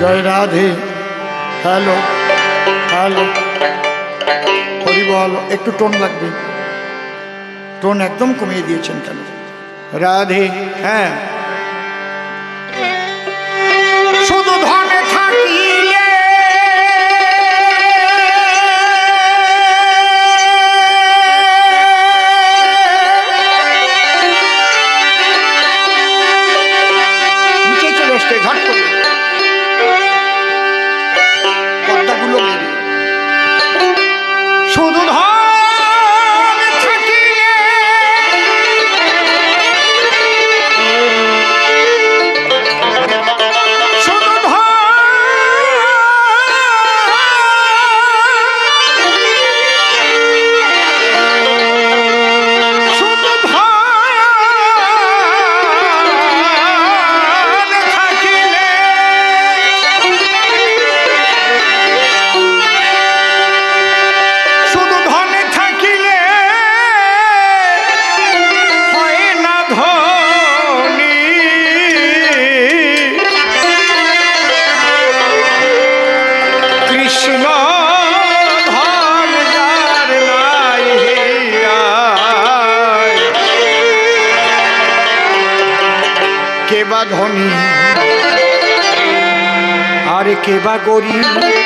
जय Radhe. Hello hello थोड़ी बोलो एक तो टोन लग गई टोन एकदम कमी दिए क्या राधे हाँ কে বা গরিব।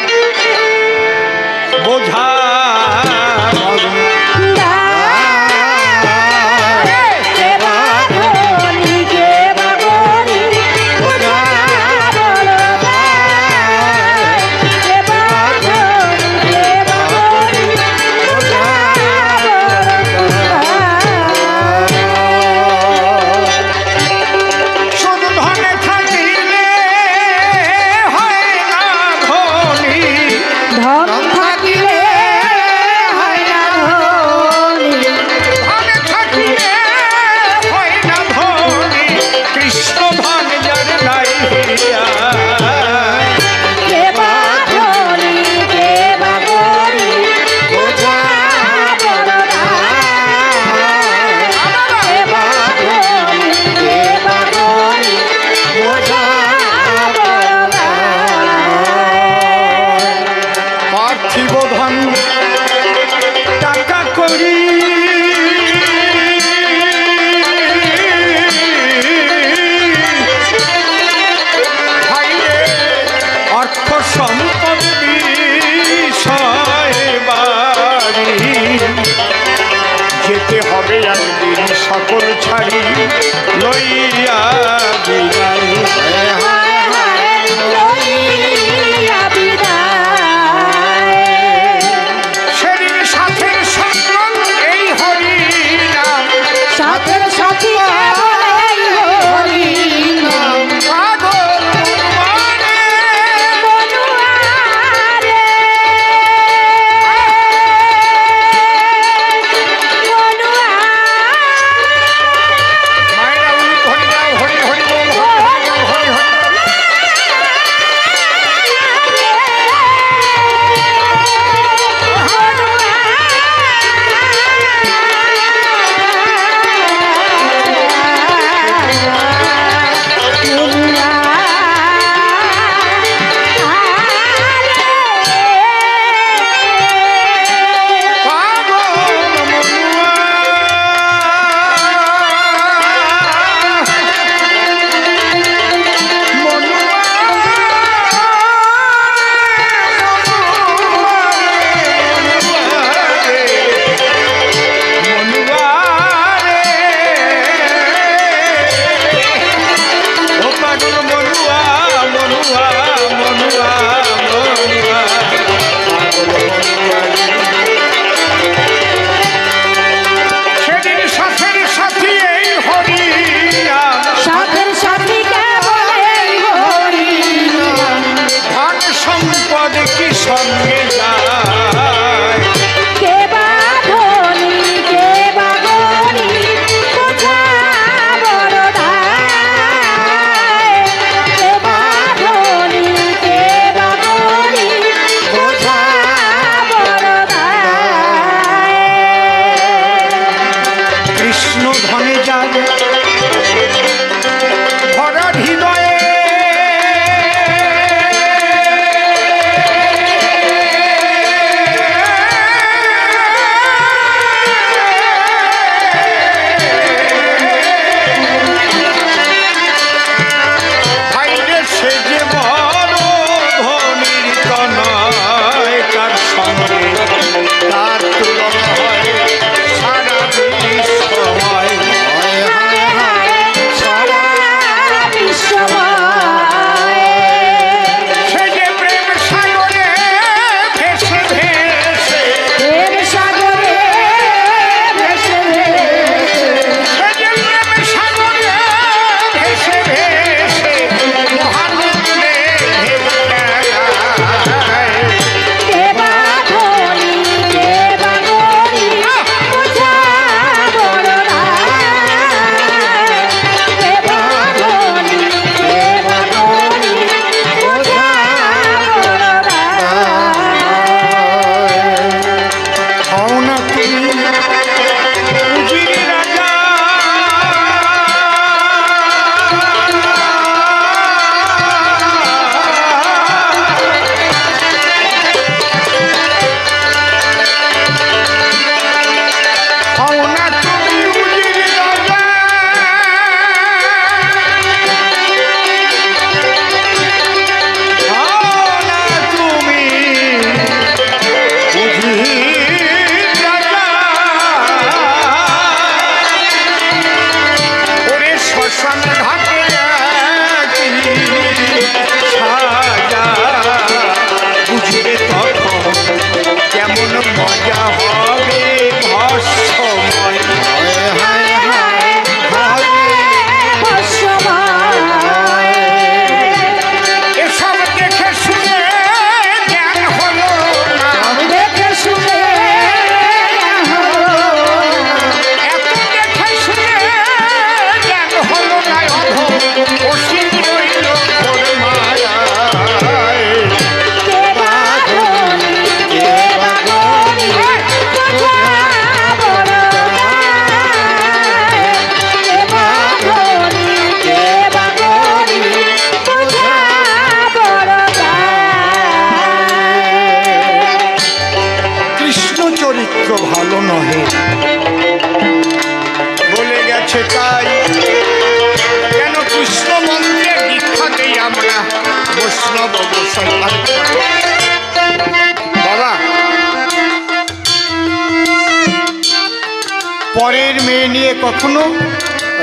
সামনে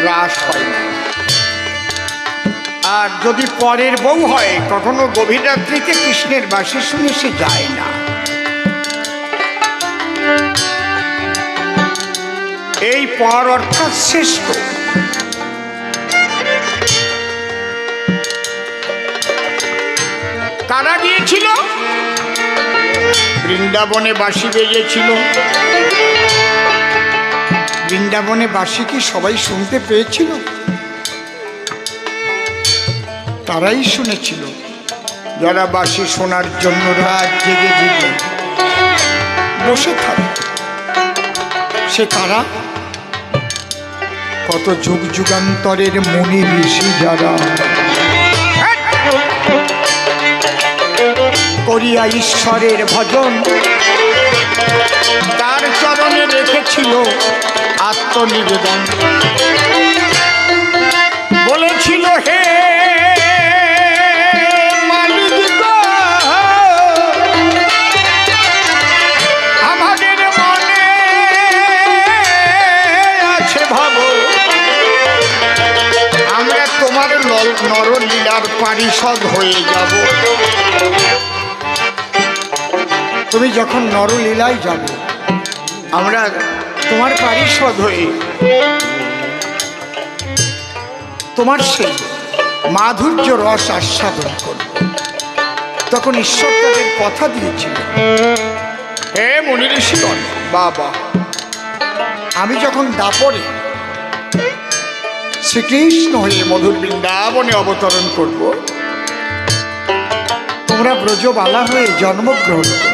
রাস হয় না। আর যদি পরের বউ হয়, কখনো গভীর রাত্রিতে কৃষ্ণের বাসে শুনে সে যায় না। এই পর অর্থাৎ শ্রেষ্ঠ কারা গিয়েছিল? বৃন্দাবনে বাঁশি বেজেছিল। বৃন্দাবনে বাঁশি কি সবাই শুনতে পেয়েছিল? তারাই শুনেছিল। যারা বাঁশি শোনার জন্য রাত জেগে জেগে বসে থাকে, সে তারা কত যুগ যুগান্তরের মনি ঋষি যারা করিয়া ঈশ্বরের ভজন তার চরণে রেখেছিল আত্মনিবেদন। বলেছিল হে নরলীলার পারিষদ হয়ে যাব। তুমি যখন নরলীলায় যাবে আমরা তোমার পারিষদ হয়ে তোমার সেই মাধুর্য রস আস্বাদন করব। তখন ঈশ্বর তাদের কথা দিয়েছিল। হে মনি ঋষিগণ। বাবা আমি যখন দাপরে শ্রীকৃষ্ণ হয়ে মধুর বৃন্দাবনে অবতরণ করব তোমরা ব্রজবালা হয়ে জন্মগ্রহণ করো।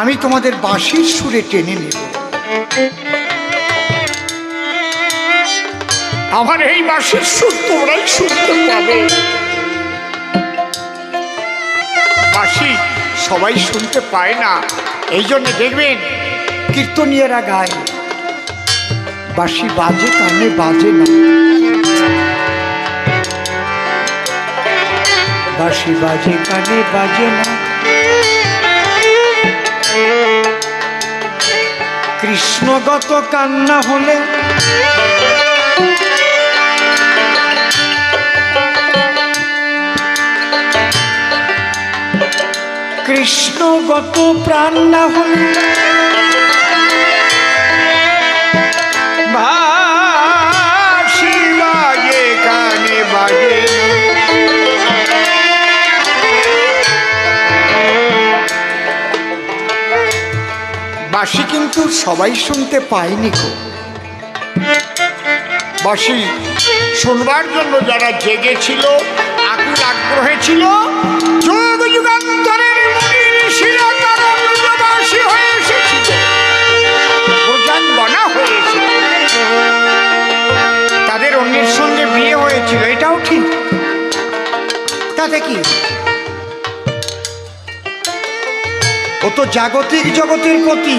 আমি তোমাদের বাঁশির সুরে টেনে নেব। আমার এই বাঁশির সুর তোমরাই শুনতে পাবে। বাঁশি সবাই শুনতে পায় না, এই জন্য দেখবেন কীর্তনীয়রা গায়। বাঁশি বাজে কানে বাজে না। বাঁশি বাজে কানে বাজে না। কৃষ্ণগত কান্না হলে কৃষ্ণগত প্রাণ না হলে কিন্তু সবাই শুনতে পায়নি গো। বাঁশি শুনবার জন্য যারা জেগেছিল, আকুল আগ্রহে ছিল তাদের অন্যের সঙ্গে এটাও ঠিক। তাতে কি? ও তো জাগতিক জগতের কিন্তু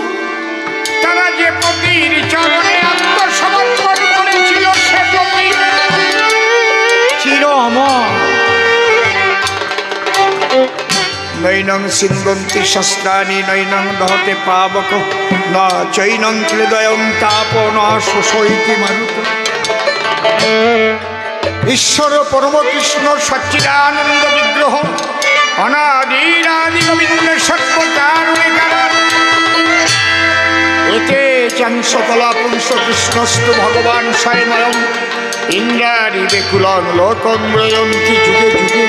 নৈনং সিন্দন্তি শস্ত্রাণি নৈনং দহতে পাবক। ন চৈনং হৃদয়ং তাপ ন শোষয়িতি মারুত। ঈশ্বর পরম কৃষ্ণ সচ্চিদানন্দ বিগ্রহ। অনাদিরাদি গোবিন্দ সর্বকারণে কারণ এতে চাংসকলা কৃষ্ণস্তু ভগবান ইন্দ্রারি লোকং যুগে যুগে।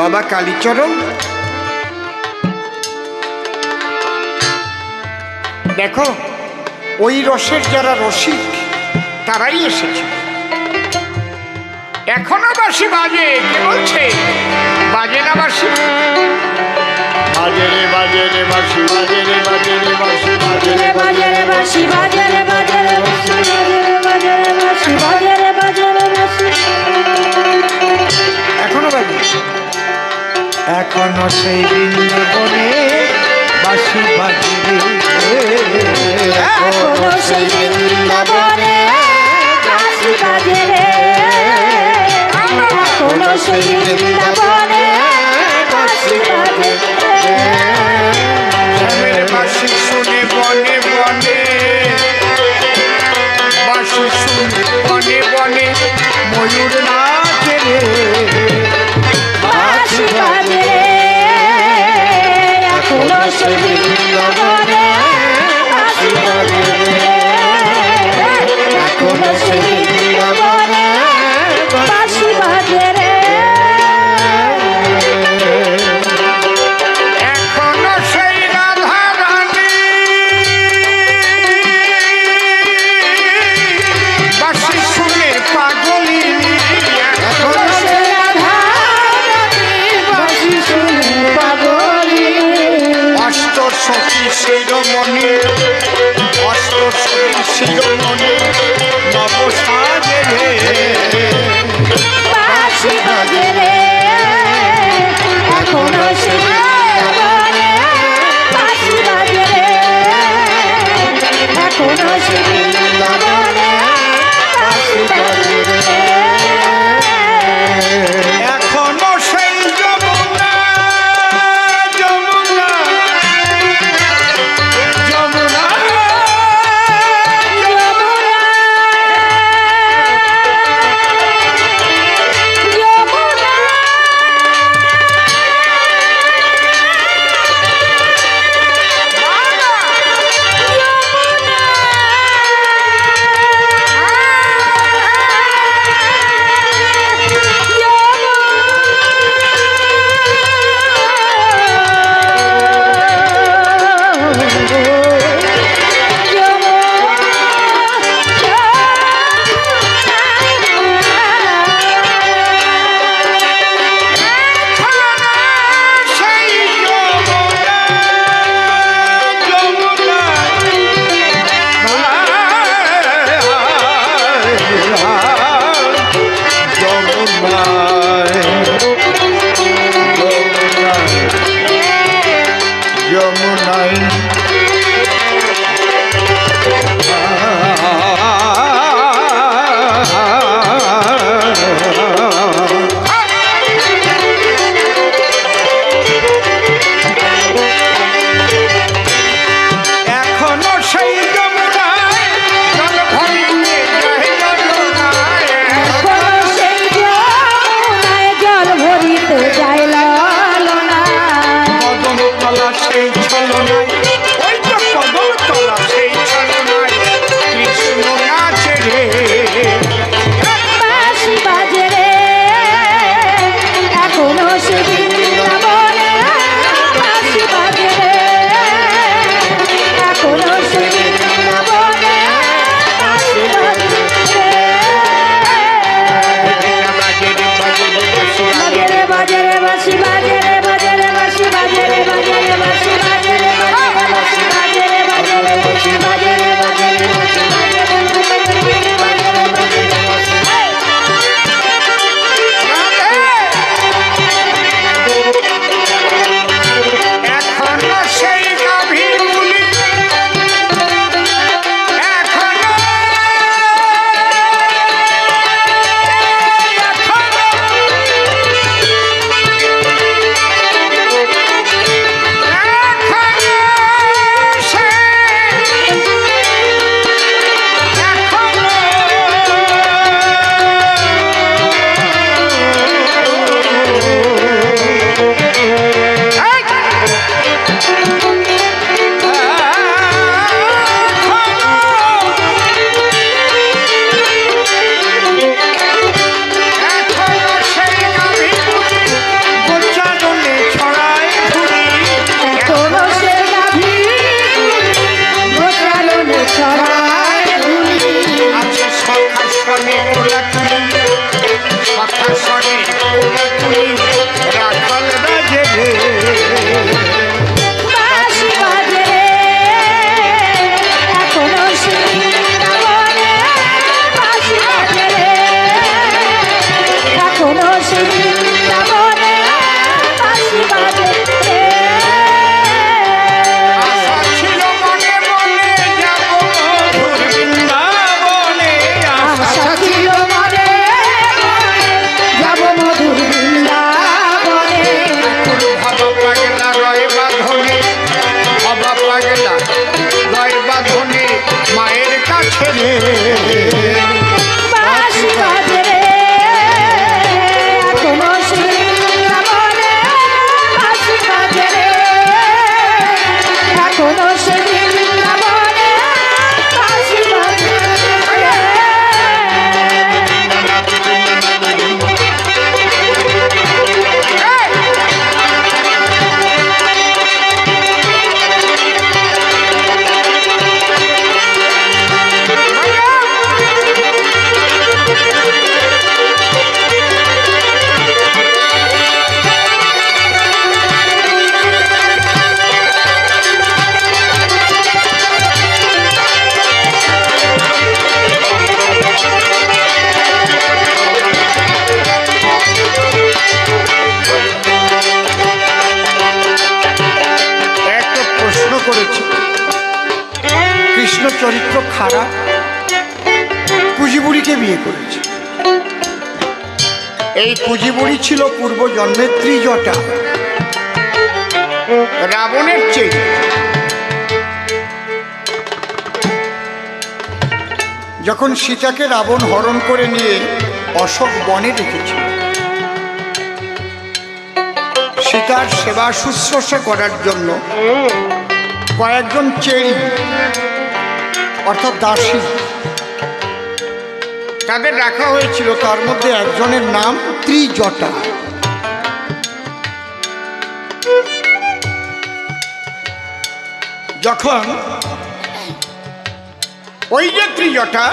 বাবা কালীচরণ। দেখো, ওই রসের যারা রসিক, তারাই এসেছে। এখনও বাসি বাজে, কে বলছে? বাজে না বাসি বাজে বাজে রে বাসি বাজে বাজে বাসি বাজে বাজে বাঁশি। বাজে কখনো সেই বৃন্দাবনে বাসি বাজিবে। এখনও সেই বৃন্দাবনে বাসি বাজিবে। এখনও সেই বৃন্দাবনে এই কুজিবুড়ি ছিল পূর্ব জন্মের ত্রিজটা। রাবণের চেয়ে। যখন সীতাকে রাবণ হরণ করে নিয়ে অশোক বনে রেখেছিল সীতার সেবা শুশ্রূষা করার জন্য কয়েকজন চেরি, অর্থাৎ দাসী তাদের রাখা হয়েছিল তার মধ্যে একজনের নাম ত্রিজটা। যখন ওই যে ত্রিজটা,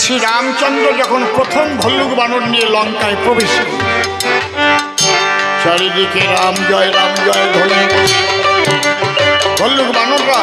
শ্রীরামচন্দ্র যখন প্রথম ভল্লুক বানর নিয়ে লঙ্কায় প্রবেশ চারিদিকে রাম জয় রাম জয় ধ্বনি ভল্লুক বানররা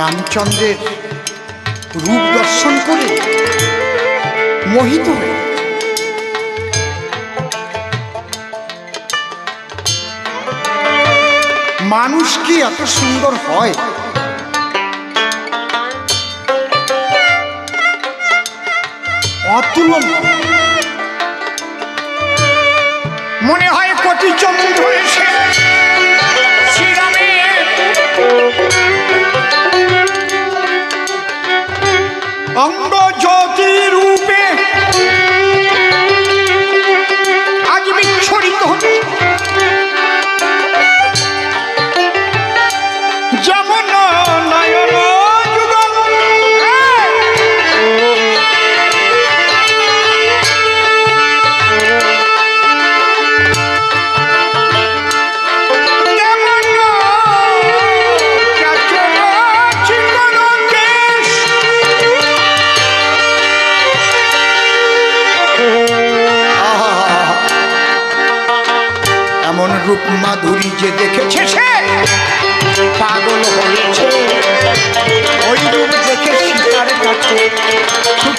রামচন্দ্রের রূপ দর্শন করে মোহিত হয়ে। মানুষ কি এত সুন্দর হয়? অতুলনীয় মনে হয় কোটি চন্দ্র এসে অঙ্গ জ্যোতি রূপে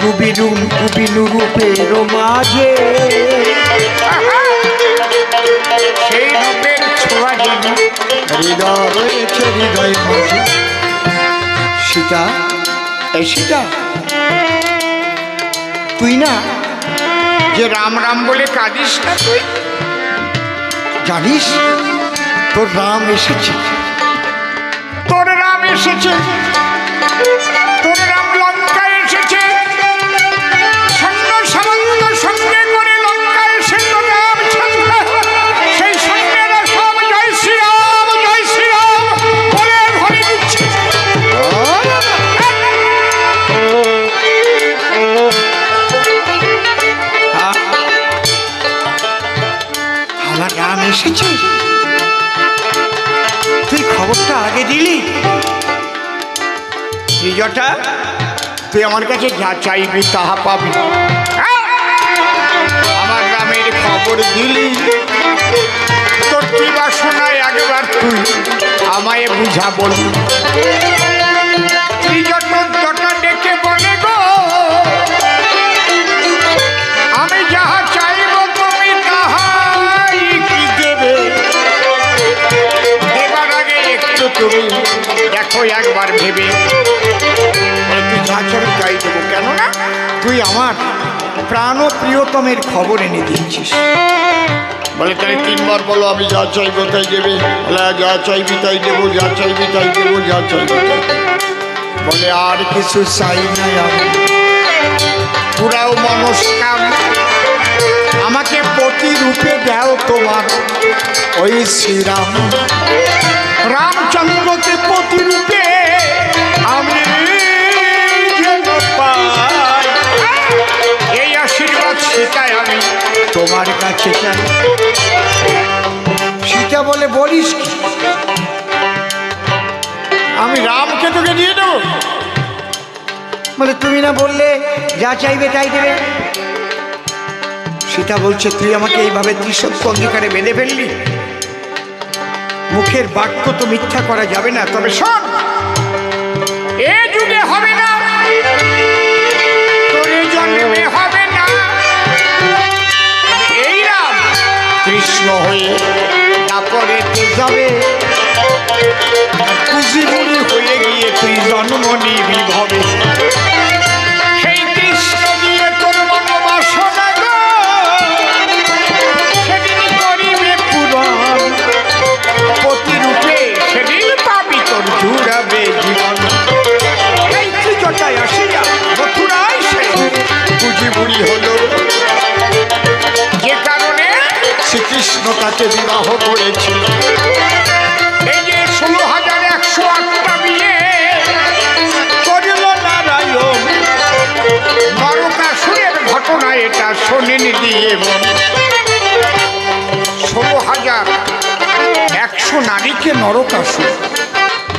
কুবিনু কুবিনু রূপের মাঝে। সেই রূপের হৃদয় সীতা, এই সীতা, তুই না যে রাম রাম বলে কাঁদিস না তুই? জানিস, তোর রাম এসেছে। তোর রাম এসেছে। এসেছে। তুই খবরটা আগে দিলি? ত্রিজটা তুই আমার কাছে যা চাইবি তাহা পাবি? আমার গ্রামের খবর দিলি। তোর কি বাসনায় একবার তুই আমায় বুঝা বলি। ডেকে বলে গো, আমি যাহা তুমি দেখো একবার ভেবে। তুই যা চাবি তাই দেবো কেননা তুই আমার প্রাণ প্রিয়তমের খবর এনে দিয়েছিস। বলে তাই তিনবার বলো আমি যা চাইব তাই দেবে। বলে "হ্যাঁ, যা চাইবি তাই দেবো যা চাইবি তাই দেবো যা চাইবি তাই দেবো।" বলে আর কিছু চাই নাই আমি। পুরাও মনস্কাম আমাকে প্রতিরূপে দাও তোমার। ওই শ্রীরাম। রামচন্দ্রকে প্রতিরূপে আমি এই আশীর্বাদ সীতায় আমি তোমার কাছে চাই। সীতা বলে, বলিস আমি রামকে তোকে দিয়ে দেবো? বলে, তুমি না বললে যা চাইবে তাই দেবে। সীতা বলছে, তুই আমাকে এইভাবে ত্রিসত্য অঙ্গীকারে বেঁধে ফেললি? মুখের বাক্য তো মিথ্যা করা যাবে না, তবে শোন। কৃষ্ণ হয়ে তারপরে তো যাবে। কুজিমুনি হয়ে গিয়ে তুই জন্ম নিবি ভবে তাকে বিবাহ করেছিল ষোলো হাজার এটা ষোলো হাজার একশো নারীকে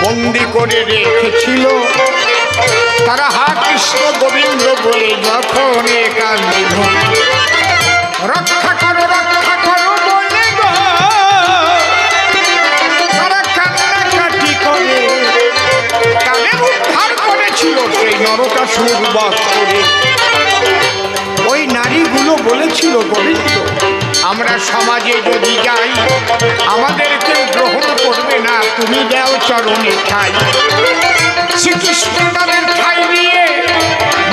বন্দি করে রেখেছিল। তারা হা কৃষ্ণ গোবিন্দ বলে যখন কান্দিল রক্ষা করেছিল সেই নরকাসুর বধ করে ওই নারীগুলো বলেছিল গোবিন্দ আমরা সমাজে যদি যাই আমাদের কেউ গ্রহণ করবে না, তুমি দেও চরণে ঠাই। শ্রীকৃষ্ণ তাদের ঠাই নিয়ে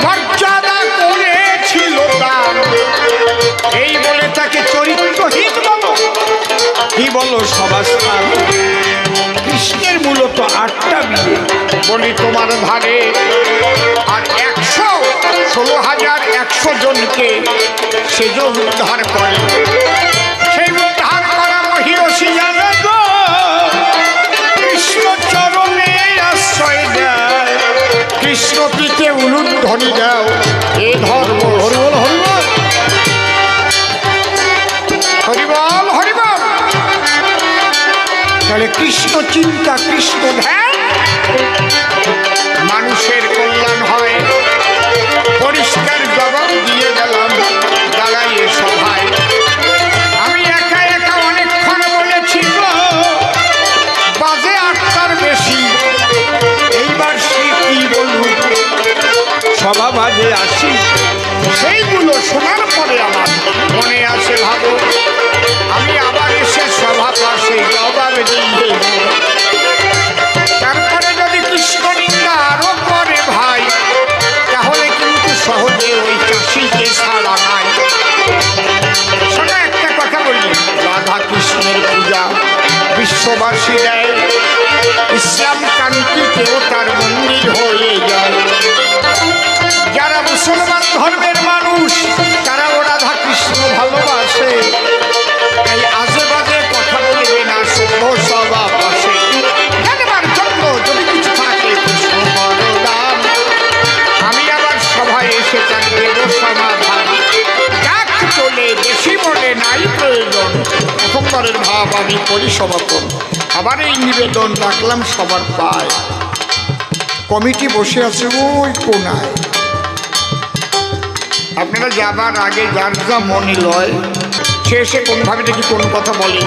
মর্যাদা করেছিল তার। এই বলে তাকে চরিত্রহীন বলো। কি বলো সবাস্থান কৃষ্ণের মূলত আটটা বিয়ে বলি তোমার ধারে আর একশো ষোলো হাজার একশো জনকে সেজ উদ্ধার করে। সেই উদ্ধার করা মহিষী জানে কৃষ্ণ চরণে আশ্রয় দেয়। কৃষ্ণ এ ধর্ম। হরিবল হরিবল। হরিবল। তাহলে কৃষ্ণ চিন্তা, কৃষ্ণ ধ্যান। মানুষের কল্যাণ হয় পরিষ্কার জবাব দিয়ে গেলাম দাঁড়াইয়ে সভায়। আমি একা একা অনেকক্ষণ বলেছি বাজে আটটার বেশি। এইবার সে কি বলুন সভা বাজে আসি সেইগুলো শোনার পরে আমার মনে আছে ভাবো। আমি আবার এসে সভা পাশে জবাব দিয়ে তারপরে যদি কৃষ্ণ নিন্দা করে ভাই, তাহলে কিন্তু সহজে ওই চাষিকে ছাড়া নাই। শোনো, একটা কথা বলি। রাধা কৃষ্ণের পূজা বিশ্ববাসী দেয়। ইসলাম কান্তিতেও তার মন্দির হয়ে যায়। যারা মুসলমান ধর্মের মানুষ তারাও রাধা কৃষ্ণ ভালোবাসে। তাই কথা বলবে না সভ্য সভা পাশে জানবার জন্য যদি কিছু থাকে কৃষ্ণ আমি আবার সভায় এসে তার দেব সমাধান। চলে বেশি মনে নাই প্রয়োজন। প্রথমবারের ভাব আমি করি সমাপন আবার এই নিবেদন রাখলাম সবার পায়। কমিটি বসে আছে ওই কোনায়। আপনারা যাবার আগে যার যা মনে লয় সে এসে কোনোভাবে দেখি কোনো কথা বলে।